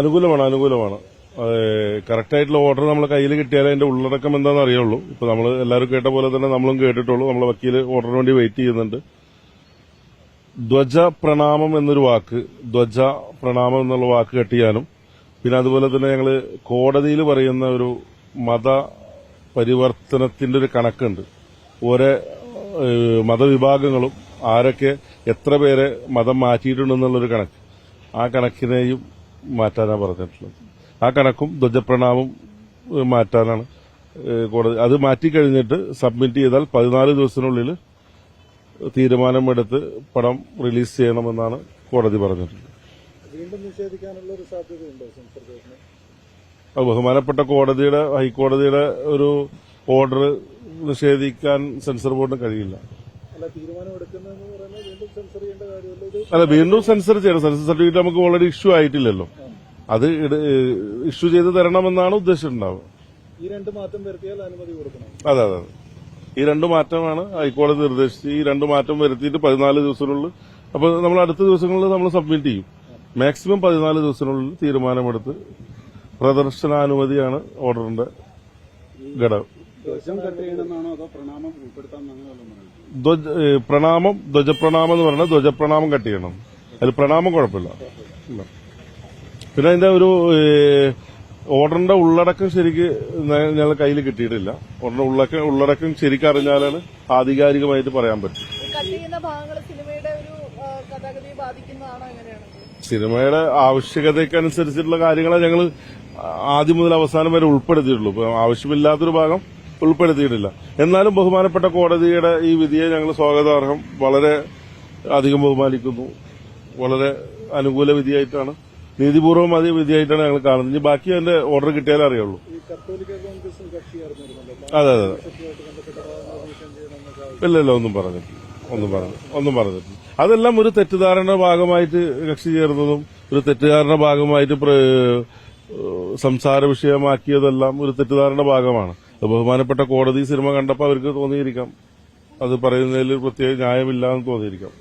അനുകൂലമാണ് അനുകൂലമാണ്. കറക്റ്റായിട്ടുള്ള ഓർഡർ നമ്മൾ കയ്യിൽ കിട്ടിയാലേ അതിന്റെ ഉള്ളടക്കം എന്താണെന്ന് അറിയുള്ളൂ. ഇപ്പൊ നമ്മൾ എല്ലാവരും കേട്ട പോലെ തന്നെ നമ്മളും കേട്ടിട്ടുള്ളൂ. നമ്മളെ വക്കീൽ ഓർഡറിന് വേണ്ടി വെയിറ്റ് ചെയ്യുന്നുണ്ട്. ധ്വജ പ്രണാമം എന്നൊരു വാക്ക് ധ്വജ പ്രണാമം എന്നുള്ള വാക്ക് കെട്ടിയാനും പിന്നെ അതുപോലെ തന്നെ ഞങ്ങൾ കോടതിയിൽ പറയുന്ന ഒരു മത പരിവർത്തനത്തിന്റെ ഒരു കണക്കുണ്ട്. ഓരോ മതവിഭാഗങ്ങളും ആരൊക്കെ എത്ര പേരെ മതം മാറ്റിയിട്ടുണ്ടെന്നുള്ളൊരു കണക്ക്. ആ കണക്കിനെയും മാറ്റാനാണ് പറഞ്ഞിട്ടുള്ളത്. ആ കണക്കും ധ്വജപ്രണാമം മാറ്റാനാണ്. കോടതി അത് മാറ്റിക്കഴിഞ്ഞിട്ട് സബ്മിറ്റ് ചെയ്താൽ പതിനാല് ദിവസത്തിനുള്ളിൽ തീരുമാനമെടുത്ത് പണം റിലീസ് ചെയ്യണമെന്നാണ് കോടതി പറഞ്ഞിട്ടുള്ളത്. വീണ്ടും നിഷേധിക്കാനുള്ള ഒരു സാധ്യതയുണ്ടോ ബഹുമാനപ്പെട്ട കോടതിയുടെ ഹൈക്കോടതിയുടെ ഒരു ഓർഡർ നിഷേധിക്കാൻ സെൻസർ ബോർഡിന് കഴിയില്ല. അല്ല വീണ്ടും സെൻസർ ചെയ്യണം. സെൻസർ സർട്ടിഫിക്കറ്റ് നമുക്ക് ഓൾറെഡി ഇഷ്യൂ ആയിട്ടില്ലല്ലോ. അത് ഇഷ്യൂ ചെയ്ത് തരണമെന്നാണ് ഉദ്ദേശിച്ചിട്ടുണ്ടാവുക. ഈ രണ്ട് മാറ്റം വരുത്തിയാൽ അനുമതി കൊടുക്കണം. അതെ അതെ അതെ. ഈ രണ്ട് മാറ്റമാണ് ഹൈക്കോടതി നിർദ്ദേശിച്ചത്. ഈ രണ്ട് മാറ്റം വരുത്തിയിട്ട് പതിനാല് ദിവസത്തിനുള്ളിൽ അപ്പൊ നമ്മൾ അടുത്ത ദിവസങ്ങളിൽ നമ്മൾ സബ്മിറ്റ് ചെയ്യും. മാക്സിമം പതിനാല് ദിവസത്തിനുള്ളിൽ തീരുമാനമെടുത്ത് പ്രദർശനാനുമതിയാണ് ഓർഡറിന്റെ ഘടകം. പ്രണാമം ധ്വജപ്രണാമം എന്ന് പറഞ്ഞാൽ ധ്വജപ്രണാമം കട്ട് ചെയ്യണം. അതിൽ പ്രണാമം കുഴപ്പമില്ല. പിന്നെ അതിന്റെ ഒരു ഓർഡറിന്റെ ഉള്ളടക്കം ശരിക്ക് ഞങ്ങൾ കയ്യിൽ കിട്ടിയിട്ടില്ല. ഓർഡറിന്റെ ഉള്ളടക്കം ഉള്ളടക്കം ശരിക്കും അറിഞ്ഞാലാണ് ആധികാരികമായിട്ട് പറയാൻ പറ്റും. സിനിമയുടെ ഒരു ആ, ബാധിക്കുന്നതാണോ എങ്ങനെയാണ്? സിനിമയുടെ ആവശ്യകതയ്ക്കനുസരിച്ചിട്ടുള്ള കാര്യങ്ങളെ ഞങ്ങൾ ആദ്യം മുതൽ അവസാനം വരെ ഉൾപ്പെടുത്തിയിട്ടുള്ളൂ. ആവശ്യമില്ലാത്തൊരു ഭാഗം ഉൾപ്പെടുത്തിയിട്ടില്ല. എന്നാലും ബഹുമാനപ്പെട്ട കോടതിയുടെ ഈ വിധിയെ ഞങ്ങൾ സ്വാഗതാർഹം വളരെ അധികം ബഹുമാനിക്കുന്നു. വളരെ അനുകൂല വിധിയായിട്ടാണ് നീതിപൂർവം അതേ വിധിയായിട്ടാണ് ഞങ്ങൾ കാണുന്നത്. ഇനി ബാക്കി അതിന്റെ ഓർഡർ കിട്ടിയാലേ അറിയുള്ളൂ. അതെ അതെ. ഇല്ല ഇല്ല ഒന്നും പറഞ്ഞിട്ടില്ല. ഒന്നും പറഞ്ഞു ഒന്നും പറഞ്ഞിട്ടില്ല. അതെല്ലാം ഒരു തെറ്റിദ്ധാരണ ഭാഗമായിട്ട് കക്ഷി ചേർന്നതും ഒരു തെറ്റിദ്ധാരണ ഭാഗമായിട്ട് സംസാര വിഷയമാക്കിയതെല്ലാം ഒരു തെറ്റിദ്ധാരണ ഭാഗമാണ്. ബഹുമാനപ്പെട്ട കോടതി സിനിമ കണ്ടപ്പോൾ അവർക്ക് തോന്നിയിരിക്കാം. അത് പറയുന്നതിൽ പ്രത്യേക ന്യായമില്ല എന്ന് തോന്നിയിരിക്കാം.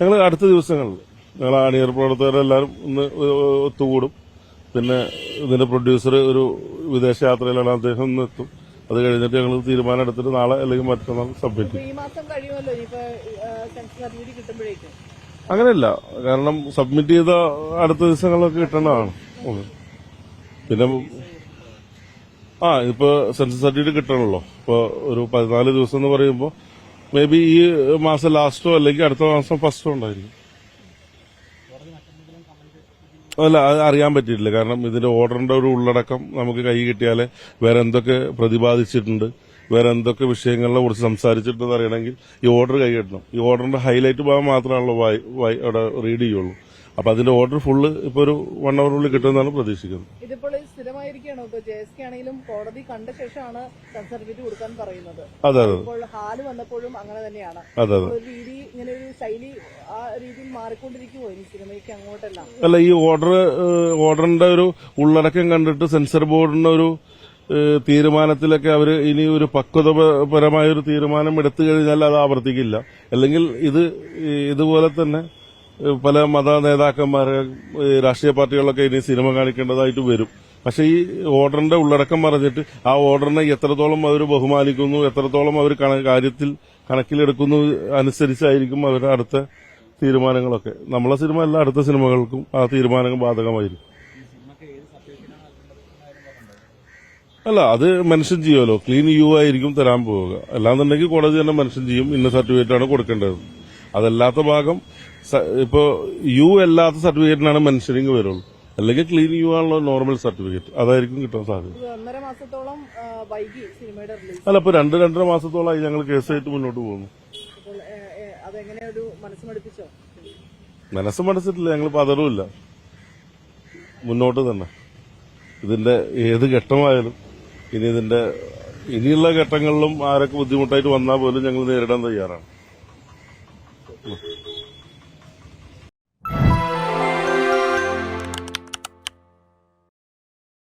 ഞങ്ങൾ അടുത്ത ദിവസങ്ങളിൽ ഞങ്ങൾ അണിയർ പ്രവർത്തകരെല്ലാവരും ഒന്ന് ഒത്തുകൂടും. പിന്നെ ഇതിന്റെ പ്രൊഡ്യൂസർ ഒരു വിദേശ യാത്രയിലാണ് അദ്ദേഹം ഒന്ന് എത്തും. അത് കഴിഞ്ഞിട്ട് ഞങ്ങൾ തീരുമാനം എടുത്തിട്ട് നാളെ അല്ലെങ്കിൽ മറ്റന്നാൾ സബ്മിറ്റ് ചെയ്യും അങ്ങനെയല്ല. കാരണം സബ്മിറ്റ് ചെയ്ത അടുത്ത ദിവസങ്ങളിലൊക്കെ കിട്ടേണ്ടതാണ് പിന്നെ ആ ഇപ്പൊ സെൻസസ് സർട്ടിഫിക്കറ്റ് കിട്ടണല്ലോ. ഇപ്പൊ ഒരു പതിനാല് ദിവസം എന്ന് പറയുമ്പോൾ മേ ബി ഈ മാസം ലാസ്റ്റോ അല്ലെങ്കിൽ അടുത്ത മാസം ഫസ്റ്റോ ഉണ്ടായിരുന്നു അല്ല അത് അറിയാൻ പറ്റിയിട്ടില്ല. കാരണം ഇതിന്റെ ഓർഡറിന്റെ ഒരു ഉള്ളടക്കം നമുക്ക് കൈ കിട്ടിയാലേ വേറെ എന്തൊക്കെ പ്രതിപാദിച്ചിട്ടുണ്ട് വേറെ എന്തൊക്കെ വിഷയങ്ങളെ കുറിച്ച് സംസാരിച്ചിട്ടുണ്ടെന്ന് അറിയണമെങ്കിൽ ഈ ഓർഡർ കൈ കിട്ടണം. ഈ ഓർഡറിന്റെ ഹൈലൈറ്റ് ഭാഗം മാത്രമാണല്ലോ അവിടെ റീഡ് ചെയ്യുള്ളൂ. അപ്പൊ അതിന്റെ ഓർഡർ ഫുള്ള് ഇപ്പൊ ഒരു വൺ അവറിനുള്ളിൽ കിട്ടുമെന്നാണ് പ്രതീക്ഷിക്കുന്നത്. ഇതിപ്പോൾ സ്ഥിരമായിരിക്കുകയാണോ ഇപ്പൊ ജെ എസ് കെ ആണെങ്കിലും കോടതി കണ്ട ശേഷമാണ് കൺസർട്ടിഫിക്കറ്റ് കൊടുക്കാൻ പറയുന്നത്. ഇപ്പോൾ ഹാൽ വന്നപ്പോഴും അങ്ങനെ തന്നെയാണ്. ഒരു രീതി ഇങ്ങനെ ഒരു ശൈലി ആ രീതിയിൽ മാറിക്കൊണ്ടിരിക്കുമോ ഇനി സിനിമയ്ക്ക് അങ്ങോട്ടെല്ലാം? അല്ല ഈ ഓർഡർ ഓർഡറിന്റെ ഒരു ഉള്ളടക്കം കണ്ടിട്ട് സെൻസർ ബോർഡിന്റെ ഒരു തീരുമാനത്തിലൊക്കെ അവർ ഇനി ഒരു പക്വതപരമായ ഒരു തീരുമാനം എടുത്തു കഴിഞ്ഞാൽ അത് ആവർത്തിക്കില്ല. അല്ലെങ്കിൽ ഇത് ഇതുപോലെ തന്നെ പല മത നേതാക്കന്മാരെ രാഷ്ട്രീയ പാർട്ടികളൊക്കെ ഇനി സിനിമ കാണിക്കേണ്ടതായിട്ട് വരും. പക്ഷെ ഈ ഓർഡറിന്റെ ഉള്ളടക്കം പറഞ്ഞിട്ട് ആ ഓർഡറിനെ എത്രത്തോളം അവർ ബഹുമാനിക്കുന്നു എത്രത്തോളം അവർ കാര്യത്തിൽ കണക്കിലെടുക്കുന്നു അനുസരിച്ചായിരിക്കും അവരുടെ അടുത്ത തീരുമാനങ്ങളൊക്കെ. നമ്മളെ സിനിമ എല്ലാ അടുത്ത സിനിമകൾക്കും ആ തീരുമാനങ്ങൾ ബാധകമായിരിക്കും. അല്ല അത് മെൻഷൻ ചെയ്യുമല്ലോ. ക്ലീൻ യു ആയിരിക്കും തരാൻ പോവുക. അല്ലാന്നുണ്ടെങ്കിൽ കോടതി തന്നെ മെൻഷൻ ചെയ്യും. ഇന്ന സർട്ടിഫിക്കറ്റ് ആണ് കൊടുക്കേണ്ടത്. അതല്ലാത്ത ഭാഗം ഇപ്പോ യു അല്ലാത്ത സർട്ടിഫിക്കറ്റിനാണ് മെൻഷനിങ് വരുള്ളൂ. അല്ലെങ്കിൽ ക്ലീൻ യു ആണല്ലോ നോർമൽ സർട്ടിഫിക്കറ്റ് അതായിരിക്കും കിട്ടാൻ സാധ്യത. അല്ല ഇപ്പൊ രണ്ട് രണ്ടര മാസത്തോളമായി ഞങ്ങൾ കേസായിട്ട് മുന്നോട്ട് പോകുന്നു. മനസ്സ് മടിച്ചിട്ടില്ല ഞങ്ങൾ പതറുമില്ല മുന്നോട്ട് തന്നെ. ഇതിന്റെ ഏത് ഘട്ടമായാലും ഇനി ഇതിന്റെ ഇനിയുള്ള ഘട്ടങ്ങളിലും ആരൊക്കെ ബുദ്ധിമുട്ടായിട്ട് വന്നാൽ പോലും ഞങ്ങൾ നേരിടാൻ തയ്യാറാണ്. exemplo.